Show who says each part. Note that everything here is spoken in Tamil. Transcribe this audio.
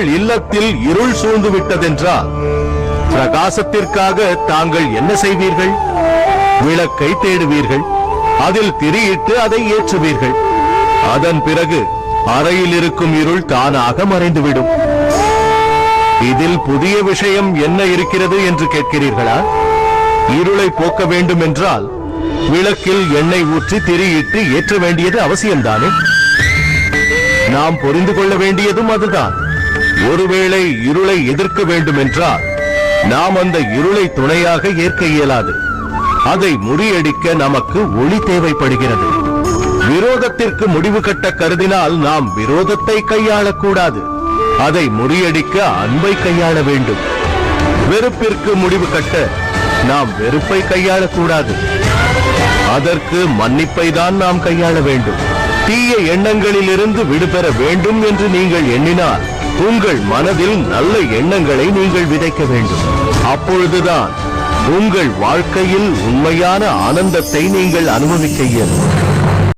Speaker 1: உங்கள் இல்லத்தில் இருள் சூழ்ந்து விட்டதென்றால் பிரகாசத்திற்காக தாங்கள் என்ன செய்வீர்கள்? விளக்கை தேடுவீர்கள். அதில் திரியிட்டு அதை ஏற்றுவீர்கள். அதன் பிறகு அறையில் இருக்கும் இருள் தானாக மறைந்துவிடும். இதில் புதிய விஷயம் என்ன இருக்கிறது என்று கேட்கிறீர்களா? இருளை போக்க வேண்டும் என்றால் விளக்கில் எண்ணெய் ஊற்றி திரியிட்டு ஏற்ற வேண்டியது அவசியம்தானே? நாம் புரிந்து கொள்ள வேண்டியதும் அதுதான். ஒருவேளை இருளை எதிர்க்க வேண்டும் என்றால் நாம் அந்த இருளை துணையாக ஏற்க இயலாது. அதை முறியடிக்க நமக்கு ஒளி தேவைப்படுகிறது. விரோதத்திற்கு முடிவு கட்ட கருதினால் நாம் விரோதத்தை கையாளக்கூடாது. அதை முறியடிக்க அன்பை கையாள வேண்டும். வெறுப்பிற்கு முடிவு கட்ட நாம் வெறுப்பை கையாளக்கூடாது. அதற்கு மன்னிப்பை தான் நாம் கையாள வேண்டும். தீய எண்ணங்களிலிருந்து விடுபெற வேண்டும் என்று நீங்கள் எண்ணினால் உங்கள் மனதில் நல்ல எண்ணங்களை நீங்கள் விதைக்க வேண்டும். அப்பொழுதுதான் உங்கள் வாழ்க்கையில் உண்மையான ஆனந்தத்தை நீங்கள் அனுபவிக்க இயலும்.